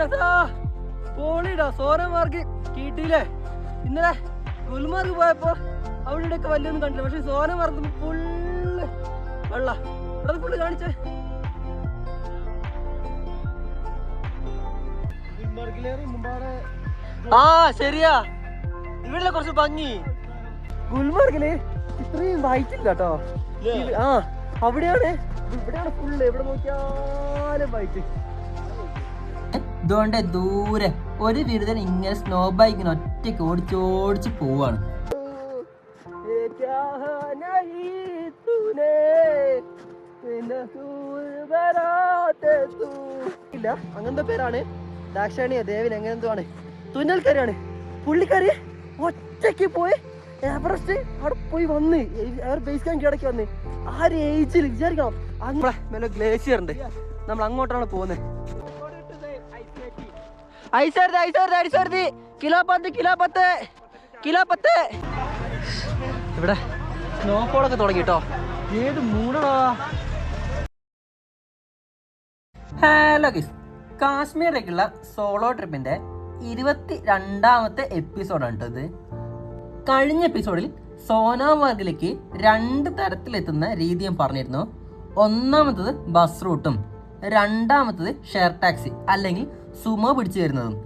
രസാ പോളിടാ കിട്ടിയില്ലേ? ഇന്നലെ ഗുൽമാർഗ് പോയപ്പോ അവിടെ ഇവിടെയൊക്കെ വലിയൊന്നും കണ്ടില്ല. പക്ഷെ സോനമാർക്ക് ഫുള്ള് വെള്ള. അത് ഫുള്ള് കാണിച്ചേ. ആ ശരിയാ. ഇവിടെ കുറച്ച് ഭംഗി. ഗുൽമാർഗിൽ ഇത്രയും വൈറ്റ് ഇല്ല കേട്ടോ ആ അവിടെയാണ് ഇവിടെയാണ് ഫുള്ള് എവിടെ നോക്കിയാലും വൈറ്റ് ഇതുകൊണ്ട് ദൂരെ ഒരു ബിരുദൻ ഇങ്ങനെ സ്നോ ബൈക്കിന് ഒറ്റയ്ക്ക് ഓടിച്ചോടിച്ച് പോവാണ്. ഇല്ല അങ്ങനത്തെ പേരാണ്. ദാക്ഷാണിയോ ദേവൻ അങ്ങനെ എന്തോ ആണ് തുന്നൽക്കാരിയാണ്. പുള്ളിക്കാരി ഒറ്റയ്ക്ക് പോയി എവറസ്റ്റ് അവിടെ പോയി വന്ന്. അവർ ബേസ് ക്യാമ്പ് കിടക്കി വന്ന്. ആ ഒരു ഏജിൽ വിചാരിക്കണം. അങ്ങനെ മേലെ ഗ്ലേഷ്യർ ഉണ്ട്. നമ്മൾ അങ്ങോട്ടാണ് പോകുന്നത്. ഐസർദി ഐസർദി ഐസർദി കിലോ പത്ത് കിലോ പത്ത്. കിലോ പത്ത്. ഇവിടെ സ്നോഫോളൊക്കെ തുടങ്ങി കേട്ടോ ഏത് മൂടടാ? ഹലോ ഗിസ് കാശ്മീരിലേക്കുള്ള സോളോ ട്രിപ്പിന്റെ ഇരുപത്തി രണ്ടാമത്തെ എപ്പിസോഡാണ് ഇത്. കഴിഞ്ഞ എപ്പിസോഡിൽ സോനാമാർഗിലേക്ക് രണ്ട് തരത്തിലെത്തുന്ന രീതി ഞാൻ പറഞ്ഞിരുന്നു. ഒന്നാമത്തത് ബസ് റൂട്ടും രണ്ടാമത്തത് ഷെയർ ടാക്സി അല്ലെങ്കിൽ സുമോ പിടിച്ചു തരുന്നതും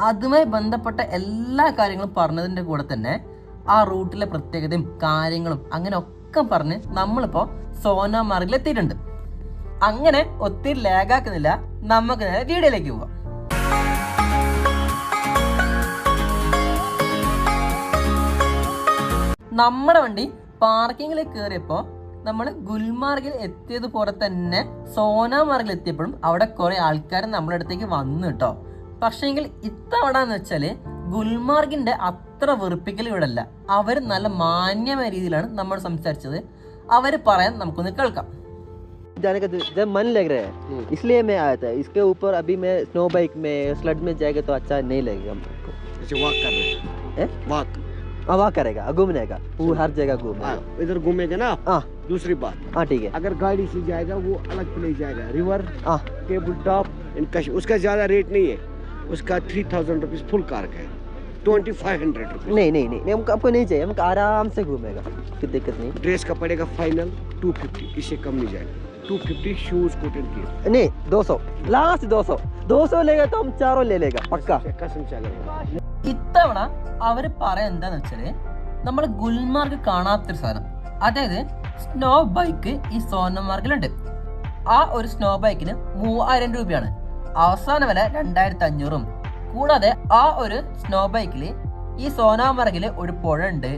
അതുമായി ബന്ധപ്പെട്ട എല്ലാ കാര്യങ്ങളും പറഞ്ഞതിന്റെ കൂടെ തന്നെ ആ റൂട്ടിലെ പ്രത്യേകതയും കാര്യങ്ങളും അങ്ങനെ ഒക്കെ പറഞ്ഞ് നമ്മളിപ്പോൾ സോനാമാർഗിൽ എത്തിയിട്ടുണ്ട്. അങ്ങനെ ഒത്തിരി ലാഗാക്കുന്നില്ല. നമുക്ക് നേരെ വീഡിയോയിലേക്ക് പോവാം. നമ്മുടെ വണ്ടി പാർക്കിങ്ങിൽ കയറിയപ്പോൾ നമ്മൾ ഗുൽമാർഗിൽ എത്തിയതുപോലെ തന്നെ സോനാമാർഗിൽ എത്തിയപ്പോഴും അവിടെ കുറെ ആൾക്കാർ നമ്മുടെ അടുത്തേക്ക് വന്നു കേട്ടോ പക്ഷേങ്കിൽ ഇത്തവണ എന്ന് വെച്ചാൽ ഗുൽമാർഗിന്റെ അത്ര വെറുപ്പിക്കൽ ഇവിടെ അല്ല അവർ നല്ല മാന്യമായ രീതിയിലാണ് നമ്മൾ സംസാരിച്ചത് അവർ പറയാൻ നമുക്കൊന്ന് കേൾക്കാം जाने का जब मन लग रहा है इसलिए मैं आया था इसके ऊपर अभी मैं स्नो बाइक में स्लड में जाएगा तो अच्छा नहीं लगेगा हमको जैसे वॉक कर रहे हैं? हैं वॉक हाँ वहाँ करेगा घूमने का वो हर जगह हाँ, घूमेगा इधर घूमेगा ना हाँ दूसरी बात हाँ ठीक है अगर गाड़ी से जाएगा वो अलग प्लेस जाएगा रिवर हाँ टेबल टॉप इन कश उसका ज्यादा रेट नहीं है उसका three thousand rupees full car का है ट्वेंटी फाइव हंड्रेड रुपीज नहीं नहीं नहीं हमको हमको नहीं चाहिए हमको आराम से घूमेगा कोई दिक्कत नहीं ड्रेस का पड़ेगा फाइनल टू फिफ्टी इससे कम नहीं जाएगा टू फिफ्टी शूज कॉटन की नहीं दो सौ लास्ट दो सौ दो सौ लेगा तो हम चारों ले लेगा पक्का कसम से अगर ഇത്തവണ അവര് പറയാൻ എന്താന്ന് വെച്ചാല് നമ്മൾ ഗുൽമാർഗ് കാണാത്തൊരു സാധനം അതായത് സ്നോ ബൈക്ക് ഈ സോനമാർഗിലുണ്ട് ആ ഒരു സ്നോ ബൈക്കിന് മൂവായിരം രൂപയാണ്. അവസാന വില രണ്ടായിരത്തി അഞ്ഞൂറും കൂടാതെ ആ ഒരു സ്നോ ബൈക്കിൽ ഈ സോനാമർഗിൽ ഒരു പുഴ ഉണ്ട്.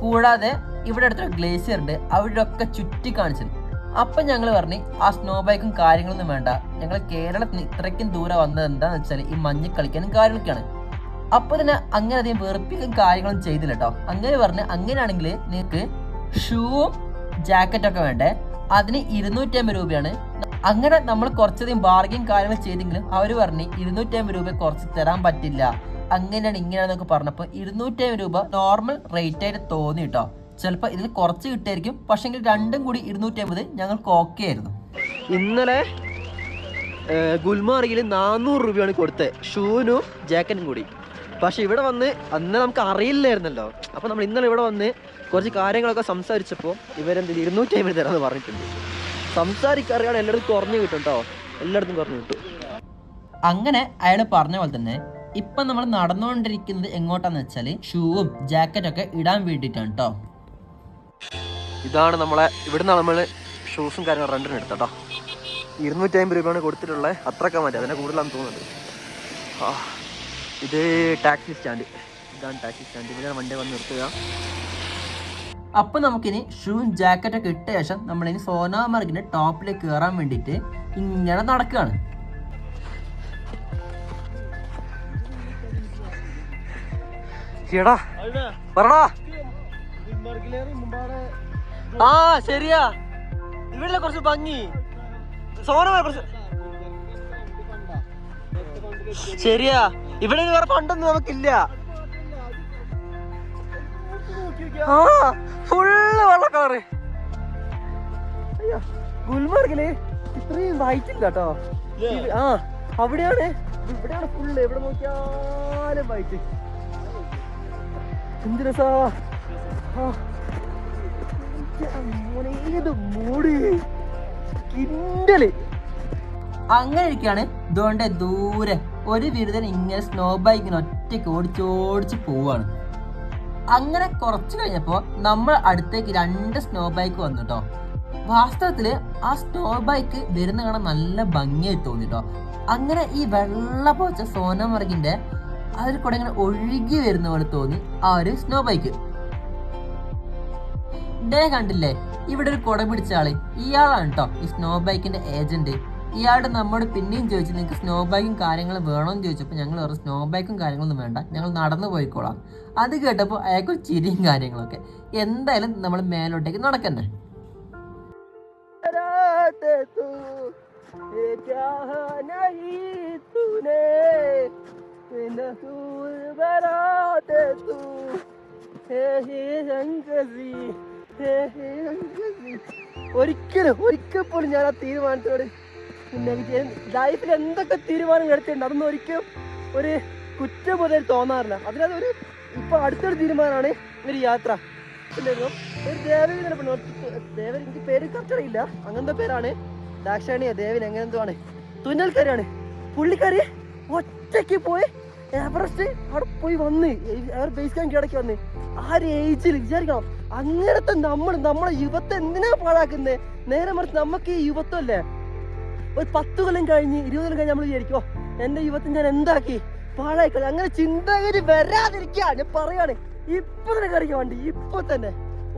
കൂടാതെ ഇവിടെ അടുത്തൊരു ഗ്ലേസിയർ ഉണ്ട്. അവിടെ ഒക്കെ ചുറ്റി കാണിച്ചത് അപ്പം ഞങ്ങൾ പറഞ്ഞ് ആ സ്നോ ബൈക്കും കാര്യങ്ങളൊന്നും വേണ്ട. ഞങ്ങൾ കേരളത്തിൽ നിന്ന് ഇത്രയ്ക്കും ദൂരെ വന്നത് എന്താണെന്ന് വെച്ചാൽ ഈ മഞ്ഞ് കളിക്കാനും കാര്യങ്ങളൊക്കെയാണ്. അപ്പോൾ തന്നെ അങ്ങനെ അധികം വെറുപ്പിക്കും കാര്യങ്ങളും ചെയ്തില്ല കേട്ടോ അങ്ങനെ പറഞ്ഞ് അങ്ങനെയാണെങ്കിൽ നിങ്ങൾക്ക് ഷൂവും ജാക്കറ്റും ഒക്കെ വേണ്ടേ? അതിന് ഇരുന്നൂറ്റി അമ്പത് രൂപയാണ്. അങ്ങനെ നമ്മൾ കുറച്ചധികം ബാർഗിൻ കാര്യങ്ങൾ ചെയ്തെങ്കിലും അവർ പറഞ്ഞ് ഇരുന്നൂറ്റി അമ്പത് രൂപ കുറച്ച് തരാൻ പറ്റില്ല. അങ്ങനെയാണ് ഇങ്ങനെയാണെന്നൊക്കെ പറഞ്ഞപ്പോൾ ഇരുന്നൂറ്റി അമ്പത് രൂപ നോർമൽ റേറ്റ് ആയിട്ട് തോന്നി കേട്ടോ ചിലപ്പോൾ ഇതിൽ കുറച്ച് കിട്ടായിരിക്കും പക്ഷെങ്കിൽ രണ്ടും കൂടി ഇരുന്നൂറ്റി അമ്പത് ഞങ്ങൾക്ക് ഓക്കെ ആയിരുന്നു. ഇന്നലെ ഗുൽമാർഗിൽ നാനൂറ് രൂപയാണ് കൊടുത്തത് ഷൂനും ജാക്കറ്റും കൂടി. പക്ഷെ ഇവിടെ വന്ന് അന്ന് നമുക്ക് അറിയില്ലായിരുന്നല്ലോ. അപ്പൊ നമ്മൾ ഇന്നലെ ഇവിടെ വന്ന് കുറച്ച് കാര്യങ്ങളൊക്കെ സംസാരിച്ചപ്പോൾ ഇവരെന്ത് ഇരുന്നൂറ്റി അമ്പത് തരാമെന്ന് പറഞ്ഞിട്ടുണ്ട്. സംസാരിക്കറിയാണ് എല്ലായിടത്തും കുറഞ്ഞു കിട്ടും കേട്ടോ എല്ലായിടത്തും കുറഞ്ഞു കിട്ടും. അങ്ങനെ അയാൾ പറഞ്ഞ പോലെ തന്നെ ഇപ്പം നമ്മൾ നടന്നുകൊണ്ടിരിക്കുന്നത് എങ്ങോട്ടാന്ന് വെച്ചാൽ ഷൂവും ജാക്കറ്റും ഒക്കെ ഇടാൻ വേണ്ടിയിട്ടാണ് കേട്ടോ ഇതാണ് നമ്മളെ ഇവിടുന്ന് നമ്മൾ ഷൂസും കാര്യങ്ങളും റെന്റിന് എടുത്തോ ഇരുന്നൂറ്റി അമ്പത് രൂപയാണ് കൊടുത്തിട്ടുള്ളത് അത്രയൊക്കെ മതി. അതിനെ കൂടുതലാണെന്ന് തോന്നുന്നുണ്ട്. ആ ഇത് ടാക്സി സ്റ്റാൻഡ് ഇതാണ് ടാക്സി സ്റ്റാൻഡ് ഇവിടെ വണ്ടി വന്ന് നിർത്തുക. അപ്പൊ നമുക്കിനി ഷൂവും ജാക്കറ്റൊക്കെ ഇട്ട ശേഷം നമ്മളിനി സോനാമാർഗിന്റെ ടോപ്പിലേക്ക് കയറാൻ വേണ്ടിയിട്ട് ഇങ്ങനെ നടക്കുകയാണ് ആ ശരിയാ. ഇവിടെ കുറച്ച് ഭംഗി. സോനമാർ കുറച്ച് ശരിയാ. ഇവിടെ വേറെ പണ്ടൊന്നും നമുക്കില്ല. ആ ഫുള്ള് വെള്ളക്കാറ് ഗുൽമാർഗിൽ ഇത്രയും വൈറ്റ് ഇല്ല കേട്ടോ ആ അവിടെയാണ് ഇവിടെയാണ് ഫുള്ള് എവിടെ നോക്കിയാലും ബൈക്ക് എന്ത് രസാ. ഏത് മൂടി? കിണ്ടൽ അങ്ങനെ ഇരിക്കുകയാണ് ഇതുകൊണ്ട് ദൂരെ. ഒരു ബിരുദൻ ഇങ്ങനെ സ്നോ ബൈക്കിന് ഒറ്റയ്ക്ക് ഓടിച്ചോടിച്ച് പോവാണ്. അങ്ങനെ കുറച്ച് കഴിഞ്ഞപ്പോൾ നമ്മൾ അടുത്തേക്ക് രണ്ട് സ്നോ ബൈക്ക് വന്നു കേട്ടോ വാസ്തവത്തിൽ ആ സ്നോ ബൈക്ക് വരുന്ന കാണാൻ നല്ല ഭംഗിയായി തോന്നി കേട്ടോ അങ്ങനെ ഈ വെള്ള പോച്ച സോനമർഗിന്റെ അതിൽ കൂടെ ഇങ്ങനെ ഒഴുകി വരുന്ന പോലെ തോന്നി ആ ഒരു സ്നോ ബൈക്ക് ഡേ കണ്ടില്ലേ? ഇവിടെ ഒരു കുട പിടിച്ച ആൾ. ഇയാളാണ് കേട്ടോ ഈ സ്നോ ബൈക്കിന്റെ ഏജന്റ് ഇയാട് നമ്മോട് പിന്നെയും ചോദിച്ചു നിങ്ങൾക്ക് സ്നോ ബൈക്കും കാര്യങ്ങളും വേണമെന്ന് ചോദിച്ചപ്പോൾ ഞങ്ങൾ വേറെ സ്നോ ബൈക്കും കാര്യങ്ങളൊന്നും വേണ്ട. ഞങ്ങൾ നടന്നു പോയിക്കോളാം. അത് കേട്ടപ്പോൾ അയാൾക്ക് ചിരിയും കാര്യങ്ങളൊക്കെ. എന്തായാലും നമ്മൾ മേലോട്ടേക്ക് നടക്കണ്ടേ? ഒരിക്കലും ഒരിക്കൽ പോലും ഞാൻ ആ തീരുമാനത്തോട് ലൈഫിൽ എന്തൊക്കെ തീരുമാനം എടുത്തിട്ടുണ്ട്? അതൊന്നും ഒരിക്കലും ഒരു കുറ്റം മുതൽ തോന്നാറില്ല. അതിനകത്ത് ഒരു ഇപ്പൊ അടുത്തൊരു തീരുമാനമാണ് ഒരു യാത്ര. പിന്നെ ഒരു പെണ്ണ് ഒറ്റ- ദേവൻ എനിക്ക് പേര് കറക്റ്റ് അങ്ങനത്തെ പേരാണ്. ദാക്ഷാണിയ ദേവൻ എങ്ങനെന്തോ ആണ് തുന്നൽക്കാരിയാണ്. പുള്ളിക്കാരി ഒറ്റയ്ക്ക് പോയി എവറസ്റ്റ് അവിടെ പോയി വന്ന് അവർ ബേസ് ക്യാമ്പ് ഇടയ്ക്ക് വന്ന്. ആ ഒരു ഏജിൽ വിചാരിക്കണം. അങ്ങനത്തെ നമ്മൾ നമ്മളെ യുവത്തെ എന്തിനാ പാഴാക്കുന്നത് നേരെ മറിച്ച് നമുക്ക് ഈ യുവത്വം അല്ലേ? ഒരു പത്ത് കൊല്ലം കഴിഞ്ഞ് ഇരുപത് കൊല്ലം കഴിഞ്ഞ് നമ്മൾ വിചാരിക്കോ എന്റെ യുവത്തിൽ ഞാൻ എന്താക്കി? പാഴായിക്കളി. അങ്ങനെ ചിന്താഗതി വരാതിരിക്കാ. ഞാൻ പറയാണ് ഇപ്പൊ തന്നെ കറിക്കാൻ വേണ്ടി ഇപ്പൊ തന്നെ.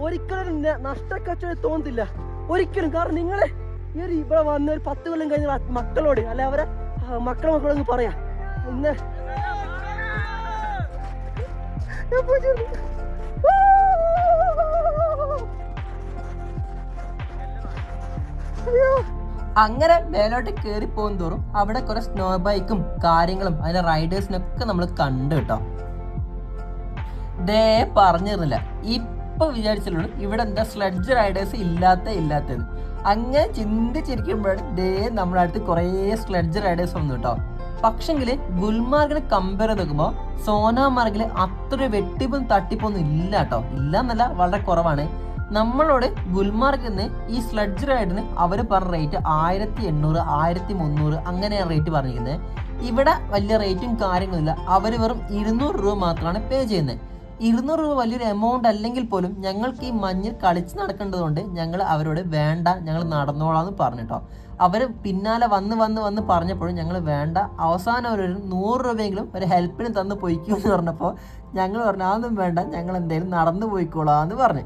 ഒരിക്കലും നഷ്ടക്കച്ചവടം തോന്നത്തില്ല. ഒരിക്കലും. കാരണം നിങ്ങളെ ഈ ഒരു ഇവിടെ വന്ന ഒരു പത്ത് കൊല്ലം കഴിഞ്ഞ മക്കളോട് അല്ലെ അവരെ മക്കൾ മക്കളെ മക്കളോട് പറയാ. ഇന്ന് അയ്യോ. അങ്ങനെ മേലോട്ട് കയറി പോകും തോറും അവിടെ കുറെ സ്നോ ബൈക്കും കാര്യങ്ങളും അതിന്റെ റൈഡേഴ്സിനൊക്കെ നമ്മൾ കണ്ടു കേട്ടോ. ദേ പറഞ്ഞിരുന്നില്ല. ഇപ്പൊ വിചാരിച്ചുള്ളൂ ഇവിടെ എന്താ സ്ലഡ്ജ് റൈഡേഴ്സ് ഇല്ലാത്ത ഇല്ലാത്തത് അങ്ങനെ ചിന്തിച്ചിരിക്കുമ്പോഴാണ് ദേ നമ്മുടെ അടുത്ത് കുറേ സ്ലഡ്ജ് റൈഡേഴ്സ് വന്നു കേട്ടോ. പക്ഷെങ്കിൽ ഗുൽമാർഗിനെ കമ്പയർ ചെയ്ത് നോക്കുമ്പോൾ സോനാമാർഗിൽ അത്ര വെട്ടിപ്പും തട്ടിപ്പൊന്നും ഇല്ല കേട്ടോ. ഇല്ല എന്നല്ല വളരെ കുറവാണ്. നമ്മളോട് ഗുൽമാർഗിൽ നിന്ന് ഈ സ്ലഡ്ജ് റൈഡിന് അവർ പറഞ്ഞ റേറ്റ് ആയിരത്തി എണ്ണൂറ് ആയിരത്തി മുന്നൂറ് അങ്ങനെയാണ് റേറ്റ് പറഞ്ഞിരിക്കുന്നത്. ഇവിടെ വലിയ റേറ്റും കാര്യങ്ങളില്ല അവർ വെറും ഇരുന്നൂറ് രൂപ മാത്രമാണ് പേ ചെയ്യുന്നത്. ഇരുന്നൂറ് രൂപ വലിയൊരു എമൗണ്ട് അല്ലെങ്കിൽ പോലും ഞങ്ങൾക്ക് ഈ മഞ്ഞിൽ കളിച്ച് നടക്കേണ്ടതുകൊണ്ട് ഞങ്ങൾ അവരോട് വേണ്ട ഞങ്ങൾ നടന്നോളാന്ന് പറഞ്ഞിട്ടോ അവർ പിന്നാലെ വന്ന് വന്ന് വന്ന് പറഞ്ഞപ്പോഴും ഞങ്ങൾ വേണ്ട അവസാനം ഒരു നൂറ് രൂപയെങ്കിലും ഒരു ഹെൽപ്പിന് തന്ന് പൊയ്ക്കൂ എന്ന് പറഞ്ഞപ്പോൾ ഞങ്ങൾ പറഞ്ഞു അതൊന്നും വേണ്ട ഞങ്ങൾ എന്തായാലും നടന്നു പോയിക്കോളാന്ന് പറഞ്ഞു.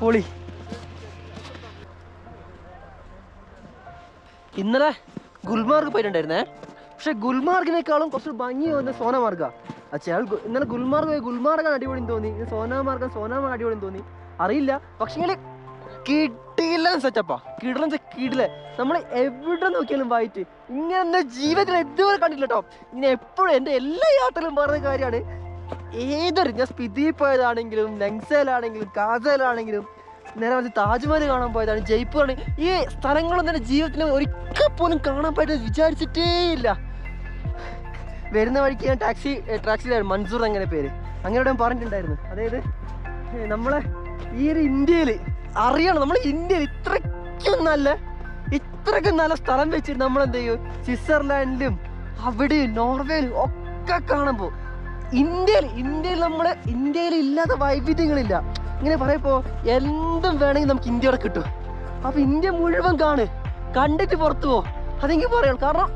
പൊളി. ഇന്നലെ ഗുൽമാർഗ് പോയിട്ടുണ്ടായിരുന്നേ. പക്ഷെ ഗുൽമാർഗിനേക്കാളും കുറച്ച് ഭംഗി വന്ന സോനമാർഗ. അച്ഛാൽ ഇന്നലെ ഗുൽമാർഗ് പോയി ഗുൽമാർഗാണ് അടിപൊളി തോന്നി. സോനാമാർഗ സോനാമാർഗ് അടിപൊളി തോന്നി. അറിയില്ല. പക്ഷെ കിട്ടിയില്ല സെറ്റപ്പാ. കിടന്ന കിടില. നമ്മൾ എവിടെ നോക്കിയാലും വായിട്ട് ഇങ്ങനെ ജീവിതത്തിൽ ഇതുവരെ കണ്ടില്ല കേട്ടോ. ഇങ്ങനെ എപ്പോഴും എന്റെ എല്ലാ യാത്രയിലും പറഞ്ഞ കാര്യമാണ്. ഏതൊരു ഞാൻ സ്പിതിയിൽ പോയതാണെങ്കിലും നെങ്സയിലാണെങ്കിലും കാസയിലാണെങ്കിലും നേരെ മറിച്ച് താജ്മഹൽ കാണാൻ പോയതാണ് ജയ്പൂർ ഈ സ്ഥലങ്ങളൊന്നും എന്റെ ജീവിതത്തിൽ ഒരിക്കൽ പോലും കാണാൻ പറ്റുമെന്ന് വിചാരിച്ചിട്ടേ ഇല്ല. വരുന്ന വഴിക്ക് ഞാൻ ടാക്സി ടാക്സിയിലായിരുന്നു മൻസൂർ അങ്ങനെ പേര്. അങ്ങനെ ഞാൻ പറഞ്ഞിട്ടുണ്ടായിരുന്നു. അതായത് നമ്മളെ ഈ ഒരു ഇന്ത്യയിൽ അറിയണം. നമ്മൾ ഇന്ത്യയിൽ ഇത്രയ്ക്കും നല്ല ഇത്രയ്ക്കും നല്ല സ്ഥലം വെച്ചിട്ട് നമ്മൾ എന്ത് ചെയ്യും? സ്വിറ്റ്സർലാൻഡിലും അവിടെയും നോർവേയിലും ഒക്കെ കാണുമ്പോൾ ഇന്ത്യയിൽ ഇന്ത്യയിൽ നമ്മൾ ഇന്ത്യയിൽ ഇല്ലാത്ത വൈവിധ്യങ്ങളില്ല. ഇങ്ങനെ പറയപ്പോ എന്തും വേണമെങ്കിൽ നമുക്ക് ഇന്ത്യയുടെ കിട്ടും. അപ്പൊ ഇന്ത്യ മുഴുവൻ കാണ്. കണ്ടിട്ട് പുറത്തു പോ. അതെങ്കിൽ പറയണം. കാരണം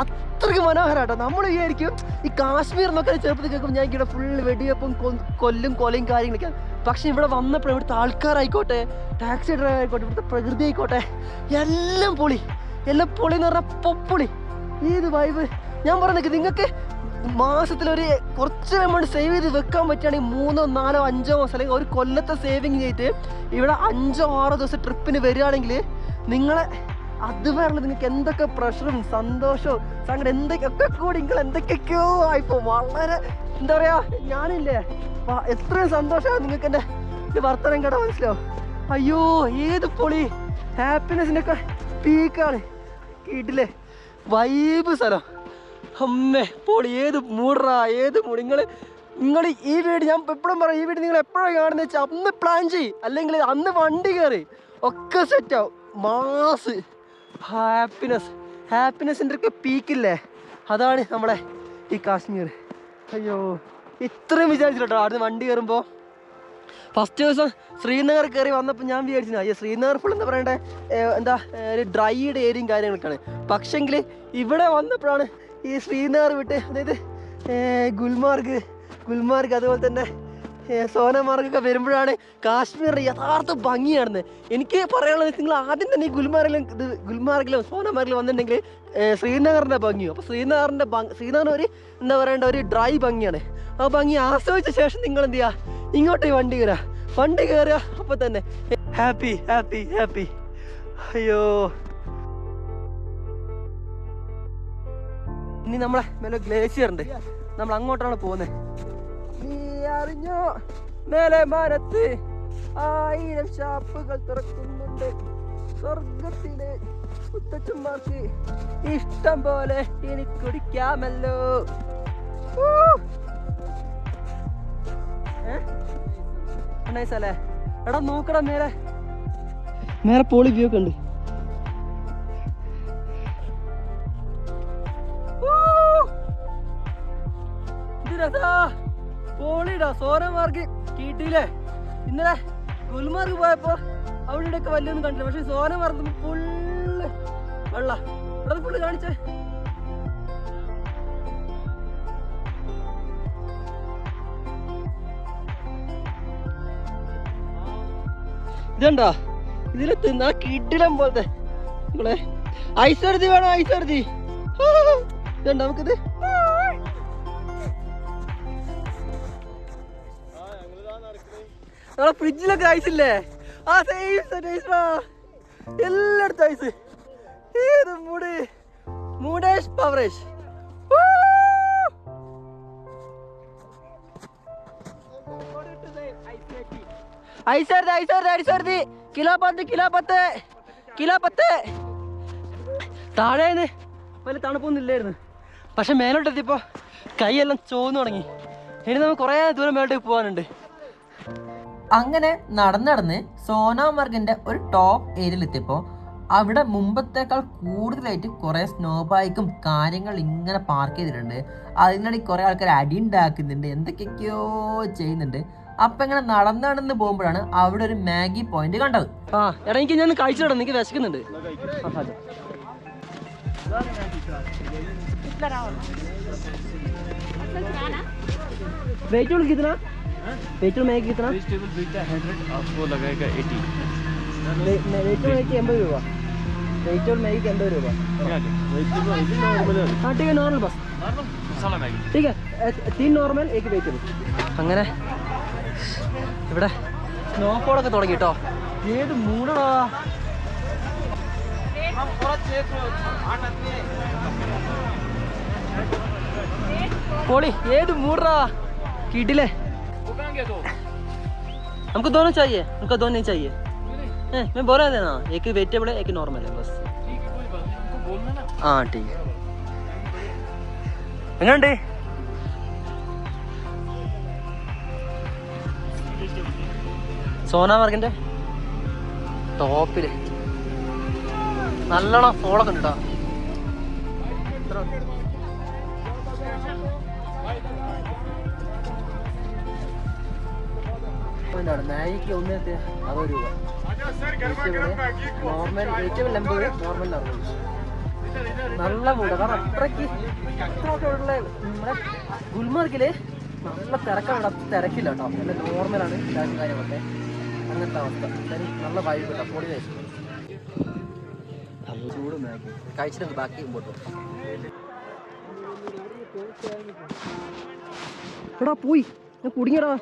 അത്രയ്ക്ക് മനോഹരമാട്ടോ നമ്മൾ വിചാരിക്കും ഈ കാശ്മീർ എന്നൊക്കെ ചെറുപ്പത്തിൽ കേൾക്കുമ്പോൾ ഞാൻ ഇവിടെ ഫുള്ള് വെടിവെപ്പും കൊല്ലും കൊലയും കാര്യങ്ങളൊക്കെ. പക്ഷെ ഇവിടെ വന്നപ്പോൾ ഇവിടുത്തെ ആൾക്കാരായിക്കോട്ടെ ടാക്സി ഡ്രൈവർ ആയിക്കോട്ടെ ഇവിടുത്തെ പ്രകൃതി ആയിക്കോട്ടെ എല്ലാം പൊളി. എല്ലാം പൊളി എന്ന് പറഞ്ഞാൽ പൊപ്പൊളി ഏത് വൈബ് ഞാൻ പറഞ്ഞേക്ക് നിങ്ങൾക്ക് മാസത്തിലൊരു കുറച്ച് എമൗണ്ട് സേവ് ചെയ്ത് വെക്കാൻ പറ്റുകയാണെങ്കിൽ മൂന്നോ നാലോ അഞ്ചോ മാസം അല്ലെങ്കിൽ ഒരു കൊല്ലത്തെ സേവിങ് ചെയ്തിട്ട് ഇവിടെ അഞ്ചോ ആറോ ദിവസം ട്രിപ്പിന് വരികയാണെങ്കിൽ നിങ്ങളെ അതുവരെ നിങ്ങൾക്ക് എന്തൊക്കെ പ്രഷറും സന്തോഷവും സങ്കടം എന്തൊക്കെ കൂടി നിങ്ങൾ എന്തൊക്കെയൊക്കെയോ ആയിപ്പോ. വളരെ എന്താ പറയാ ഞാനില്ലേ എത്രയും സന്തോഷമാണ് നിങ്ങൾക്ക് എന്റെ വർത്തനം കേട്ടോ മനസ്സിലോ അയ്യോ ഏത് പൊളി. ഹാപ്പിനെസ്സിനൊക്കെ പീക്കാണ് വീട്ടിലെ വൈബ് സ്ഥലം. അമ്മേ പോളി ഏത് മൂടറാ ഏത് മൂട് നിങ്ങൾ നിങ്ങൾ ഈ വീട് ഞാൻ എപ്പോഴും പറയും ഈ വീട് നിങ്ങൾ എപ്പോഴാണ് കാണുന്നത് വെച്ചാൽ അന്ന് പ്ലാൻ ചെയ്യും. അല്ലെങ്കിൽ അന്ന് വണ്ടി കയറി ഒക്കെ സെറ്റാവും മാസ് ഹാപ്പിനെസ് ഹാപ്പിനെസ്സിന്റെ ഒക്കെ പീക്കില്ലേ അതാണ് നമ്മുടെ ഈ കാശ്മീർ. അയ്യോ ഇത്രയും വിചാരിച്ചിട്ടോ അവിടുന്ന് വണ്ടി കയറുമ്പോൾ ഫസ്റ്റ് ദിവസം ശ്രീനഗർ കയറി വന്നപ്പോൾ ഞാൻ വിചാരിച്ചു അയ്യോ ശ്രീനഗർ ഫുൾ എന്താ പറയണ്ടേ? എന്താ ഒരു ഡ്രൈഡ് ഏരിയയും കാര്യങ്ങളൊക്കെയാണ്. പക്ഷെങ്കിൽ ഇവിടെ വന്നപ്പോഴാണ് ഈ ശ്രീനഗർ വിട്ട് അതായത് ഗുൽമാർഗ് ഗുൽമാർഗ് അതുപോലെ തന്നെ സോനമാർഗൊക്കെ വരുമ്പോഴാണ് കാശ്മീർ യഥാർത്ഥ ഭംഗിയാണെന്ന് എനിക്ക് പറയാനുള്ളത് നിങ്ങൾ ആദ്യം തന്നെ ഈ ഗുൽമാർഗിലും ഇത് ഗുൽമാർഗിലും സോനമാർഗിലും വന്നിട്ടുണ്ടെങ്കിൽ ശ്രീനഗറിന്റെ ഭംഗിയും? അപ്പോൾ ശ്രീനഗറിന്റെ ഭംഗി ശ്രീനഗർ ഒരു എന്താ പറയേണ്ട ഒരു ഡ്രൈ ഭംഗിയാണ്. ആ ഭംഗി ആസ്വദിച്ച ശേഷം നിങ്ങൾ എന്ത് ചെയ്യുക ഇങ്ങോട്ട് വണ്ടി കയറുക വണ്ടി കയറുക അപ്പൊ തന്നെ. Happy happy happy. അയ്യോ. ഇനി നമ്മളെ മേലെ ഗ്ലേഷ്യർ ഉണ്ട്. നമ്മൾ അങ്ങോട്ടാണ് പോകുന്നത് നീ അറിഞ്ഞോ? മേലെ മരത്ത് ആയിരം ഷാപ്പുകൾ തുറക്കുന്നുണ്ട്. സ്വർഗത്തിലെ മുത്തച്ഛന്മാർക്ക് ഇഷ്ടം പോലെ ഇനി കുടിക്കാമല്ലോ. എടാ നോക്കടാ നേരെ നേരെ പോളി വ്യൂ ഒക്കെ ഉണ്ട്. പോളിടാ സോനമാർഗ് കീട്ടിയില്ലേ? ഇന്നലെ ഗുൽമാർഗ് പോയപ്പോ അവിടെ ഒക്കെ വലിയൊന്നും കണ്ടില്ല. പക്ഷെ സോനമാർക്ക് ഫുള്ള് വെള്ള. ഇവിടെ ഫുള്ള് കാണിച്ചേ. ഇതുണ്ടോ? ഇതിൽ തിന്നാ കിടിലം പോലത്തെ. നിങ്ങളെ ഐശ്വരതി വേണം? ഐശ്വരതി ഇതുണ്ടോ നമുക്കിത്? നമ്മളെ ഫ്രിഡ്ജിലൊക്കെ ഐസ് ഇല്ലേ? ആ സെയിം ഐസ് എല്ലായിടത്തും ഐസ് ഏത് മൂട്? മൂടേഷ് പവറേഷ്. ഐശ്വരതി ഐശ്വരതി ഐശ്വരതി കിലോ പത്ത് കിലോ പത്ത്. കിലോ പത്ത്. താഴേന്ന്. വലിയ തണുപ്പൊന്നും ഇല്ലായിരുന്നു. പക്ഷെ മേലോട്ട് എത്തിയപ്പോൾ കൈയെല്ലാം ചോന്നു തുടങ്ങി. ഇനി നമുക്ക് കുറേ ദൂരം മേലോട്ടേക്ക് പോകാനുണ്ട് അങ്ങനെ നടന്നടന്ന് നടന്ന് സോനാമർഗിന്റെ ഒരു ടോപ്പ് ഏരിയയിലെത്തിയപ്പോൾ അവിടെ മുമ്പത്തേക്കാൾ കൂടുതലായിട്ട് കുറേ സ്നോ ബൈക്കും കാര്യങ്ങൾ ഇങ്ങനെ പാർക്ക് ചെയ്തിട്ടുണ്ട്. അതിനിടയിൽ കുറേ ആൾക്കാർ അടി ഉണ്ടാക്കുന്നുണ്ട്. എന്തൊക്കെയൊക്കെയോ ചെയ്യുന്നുണ്ട്. അപ്പൊ ഇങ്ങനെ നടന്ന് നടന്ന് പോകുമ്പോഴാണ് അവിടെ ഒരു മാഗി പോയിന്റ് കണ്ടത്. ആ എനിക്ക് ഞാൻ കഴിച്ചിടാം എനിക്ക് വിശക്കുന്നുണ്ട്. 80 80 രൂപ. Normal Maggi. നോർമൽ അങ്ങനെ. ഇവിടെ സ്നോഫോളൊക്കെ തുടങ്ങി കേട്ടോ ഏത് മൂടടാ पोली ये तो मूड रहा कीटिले हमको दोनों चाहिए हमको दोनों नहीं चाहिए हैं, मैं बोल रहा था ना एक वेजिटेबल है एक नॉर्मल है बस हाँ ठीक है സോനാമാർഗിന്റെ ടോപ്പിൽ. നല്ലോണം ഫോളൊക്കെ ഉണ്ട് മാഗിക്ക് ഒന്നത്തെ അറുപത് നോർമൽ ഏറ്റവും നല്ല മൂട. കാരണം അത്രയ്ക്ക് അത്രയൊക്കെ നമ്മുടെ ഗുൽമാർഗിൽ നല്ല തിരക്കാണ്. തിരക്കില്ല കേട്ടോ നല്ല നോർമലാണ് ഇതാക്കും കാര്യങ്ങളൊക്കെ. അങ്ങനത്തെ അവസ്ഥ. നല്ല വൈബ് ചൂട് മാഗി കഴിച്ചിട്ട് ബാക്കി മുമ്പോട്ട് എടാ പോയി. കുടുങ്ങിയടാ.